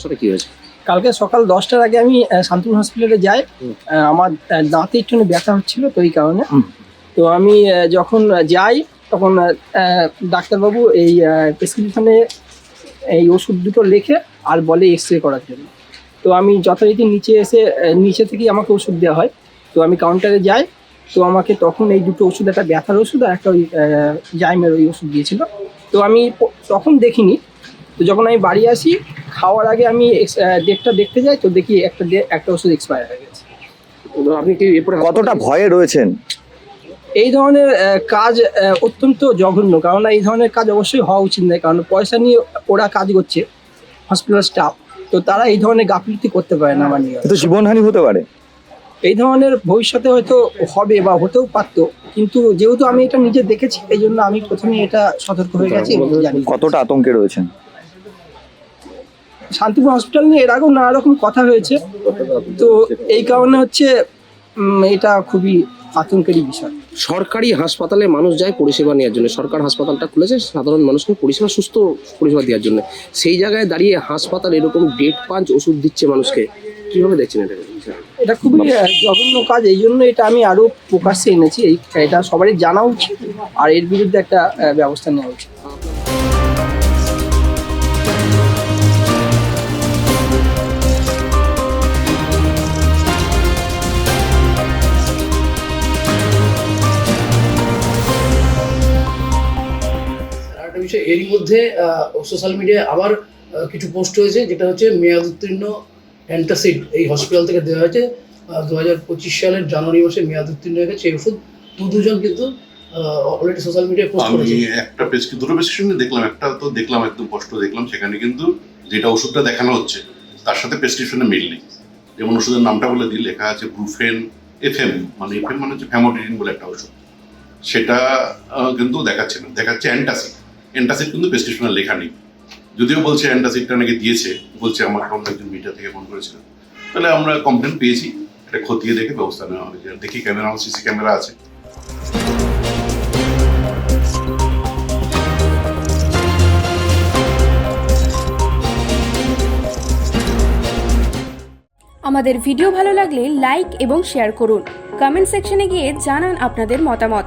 সমস্যাটা কি হয়েছে? কালকে সকাল দশটার আগে আমি শান্তিপুর হসপিটালে যাই। আমার দাঁতে একটু ব্যথা হচ্ছিল তো এই কারণে। তো আমি যখন যাই তখন ডাক্তারবাবু এই প্রেসক্রিপশনে এই ওষুধ দুটো লেখে আর বলে এক্স রে করার জন্য। তো আমি যথারীতি নিচে এসে নিচে থেকেই আমাকে ওষুধ দেওয়া হয়। তো আমি কাউন্টারে যাই তো আমাকে তখন এই দুটো ওষুধ একটা ব্যথার ওষুধ আর একটা ওই জাইমের ওই ওষুধ দিয়েছিল। তো আমি তখন দেখিনি। তো যখন আমি বাড়ি আসি খাওয়ার আগে আমি ডেটটা দেখতে যাই তো দেখি একটা একটা ওষুধ এক্সপায়ার হয়ে গেছে। আপনি কি এরপরে কতটা ভয়ে রয়েছেন? এই ধরনের কাজ অত্যন্ত জঘন্য কারণ এই ধরনের কাজ অবশ্যই হওয়া উচিত নয় কারণ পয়সা নিয়ে ওরা কাজ করছে হসপিটাল স্টাফ তো তারা এই ধরনের গাফিলতি করতে পারে না আমার নিয়ে জীবনহানি হতে পারে। এই ধরনের ভবিষ্যতে হয়তো হবে বা হতেও পারতো কিন্তু যেহেতু আমি এটা নিজে দেখেছি এই জন্য আমি প্রথমে এটা সতর্ক হয়ে গেছি জানি কতটা আতঙ্কে রয়েছেন? শান্তিপুর হসপিটাল নিয়ে এর আগেও নানা রকম কথা হয়েছে। তো এই কারণে হচ্ছে এটা খুবই আতঙ্কেরই বিষয়। সরকারি হাসপাতালে মানুষ যায় পরিষেবা নেওয়ার জন্য। সরকার হাসপাতালটা খুলেছে সাধারণ মানুষকে পরিষেবা সুস্থ পরিষেবা দেওয়ার জন্য। সেই জায়গায় দাঁড়িয়ে হাসপাতাল এরকম ডেট পাঞ্চ ওষুধ দিচ্ছে মানুষকে কীভাবে দেখছেন এটা? এটা খুবই জঘন্য কাজ। এই জন্য এটা আমি আরও প্রকাশ্যে এনেছি। এই এটা সবারই জানা উচিত। আর এর বিরুদ্ধে একটা ব্যবস্থা নেওয়া উচিত। একটা বিষয় এরই মধ্যে সোশ্যাল মিডিয়ায় আবার কিছু পোস্ট হয়েছে যেটা হচ্ছে মেয়াদ উত্তীর্ণ অ্যান্টাসিড এই হসপিটাল থেকে দেওয়া হয়েছে। দু হাজার পঁচিশ সালের জানুয়ারি মাসে মেয়াদ উত্তীর্ণ হয়ে গেছে। এই ওষুধ দু দুজন কিন্তু অলরেডি সোশ্যাল মিডিয়ায় পোস্ট আমি করেছে। একটা প্রেসক্রিপ দুটো প্রেসক্রিপশন দেখলাম একটা তো দেখলাম একদম স্পষ্ট দেখলাম। সেখানে কিন্তু যেটা ওষুধটা দেখানো হচ্ছে তার সাথে প্রেসক্রিপশনে মিল নেই। যেমন ওষুধের নামটা বলে দিই লেখা আছে ব্রুফেন এফএম মানে এফএম মানে হচ্ছে ফ্যামোডিন বলে একটা ওষুধ। সেটা কিন্তু দেখাচ্ছে না দেখাচ্ছে অ্যান্টাসিড অ্যান্টাসিড কিন্তু প্রেসক্রিপশনে লেখা নেই। যদিও বলছে অ্যান্টাসিডটা নাকি দিয়েছে, বলছে আমার অন্য একজন মিডিয়া থেকে ফোন করেছিল। তাহলে আমরা কমপ্লেন পেয়েছি, এটা খতিয়ে দেখে ব্যবস্থা নেওয়া হবে। দেখি ক্যামেরা আমার সিসি ক্যামেরা আছে। আমাদের ভিডিও ভালো লাগলে লাইক এবং শেয়ার করুন। কমেন্ট সেকশনে গিয়ে জানান আপনাদের মতামত।